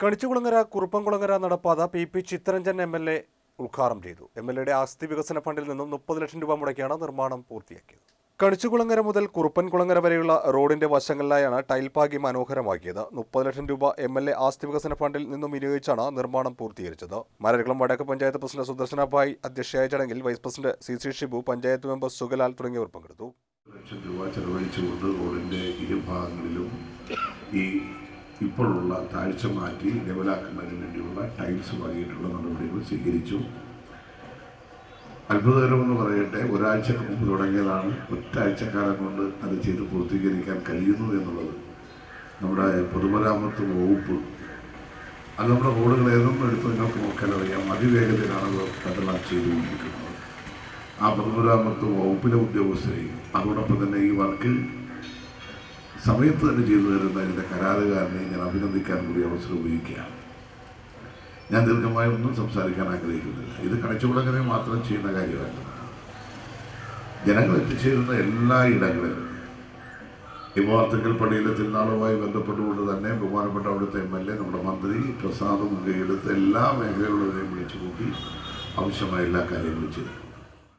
കണിച്ചുകുളങ്ങര കുറുപ്പംകുളങ്ങര നടപ്പാത P. P. Chittaranjan M. L. A. ഉദ്ഘാടനം ചെയ്തു. എം. എൽ. എയുടെ ആസ്തി വികസന ഫണ്ടിൽ നിന്നും മുപ്പത് ലക്ഷം രൂപ മുടക്കിയാണ് നിർമ്മാണം പൂർത്തിയാക്കിയത്. കണിച്ചുകുളങ്ങര മുതൽ കുറുപ്പൻകുളങ്ങര വരെയുള്ള റോഡിന്റെ വശങ്ങളിലായാണ് ടൈൽ പാകി മനോഹരമാക്കിയത്. മുപ്പത് ലക്ഷം രൂപ എം. എൽ. എ. ആസ്തി വികസന ഫണ്ടിൽ നിന്നും വിനിയോഗിച്ചാണ് നിർമ്മാണം പൂർത്തീകരിച്ചത്. മരകുളം വടക്ക് പഞ്ചായത്ത് പ്രസിഡന്റ് സുദർശനഭായ് അധ്യക്ഷയായ ചടങ്ങിൽ vice president C. C. Shibu panchayat member Sugalal തുടങ്ങിയവർ പങ്കെടുത്തു. ലക്ഷം രൂപ ചെലവഴിച്ചുകൊണ്ട് റോഡിന്റെ ഇരുഭാഗങ്ങളിലും ഈ ഇപ്പോഴുള്ള താഴ്ച മാറ്റി ലെവലാക്കുന്നതിന് വേണ്ടിയുള്ള ടൈൽസ് വകയിട്ടുള്ള നടപടികൾ സ്വീകരിച്ചു. അത്ഭുതകരമെന്ന് പറയട്ടെ ഒരാഴ്ച മുമ്പ് തുടങ്ങിയതാണ്. ഒറ്റാഴ്ചക്കാലം കൊണ്ട് അത് ചെയ്ത് പൂർത്തീകരിക്കാൻ കഴിയുന്നു എന്നുള്ളത് നമ്മുടെ പൊതുമരാമത്ത് വകുപ്പ്. അത് നമ്മുടെ റോഡുകൾ ഏതൊന്നും എടുത്ത് നിങ്ങൾക്ക് നോക്കാൻ അറിയാം. അതിവേഗത്തിലാണ് അത് അതെല്ലാം ചെയ്തുകൊണ്ടിരിക്കുന്നത്. ആ പൊതുമരാമത്ത് വകുപ്പിലെ ഉദ്യോഗസ്ഥരെയും അതോടൊപ്പം തന്നെ ഈ വർക്ക് സമയത്ത് തന്നെ ചെയ്തു തരുന്ന ഇതിന്റെ കരാറുകാരനെ ഞാൻ അഭിനന്ദിക്കാൻ കൂടി അവസരം ഉപയോഗിക്കുകയാണ്. ഞാൻ ദീർഘമായി ഒന്നും സംസാരിക്കാൻ ആഗ്രഹിക്കുന്നില്ല. ഇത് കണിച്ചുകുളങ്ങരെ മാത്രം ചെയ്യുന്ന കാര്യമല്ല. ജനങ്ങൾ എത്തിച്ചേരുന്ന എല്ലാ ഇടങ്ങളിലും അർത്തുങ്കൽ പള്ളിയിലെ തിരുനാളുമായി ബന്ധപ്പെട്ടുകൊണ്ട് തന്നെ ബഹുമാനപ്പെട്ട അവിടുത്തെ എം എൽ എ നമ്മുടെ മന്ത്രി പ്രസാദ് മുഖയെടുത്ത് എല്ലാ മേഖലകളിലും വിളിച്ചു കൂട്ടി ആവശ്യമായ എല്ലാ കാര്യങ്ങളും ചെയ്തു.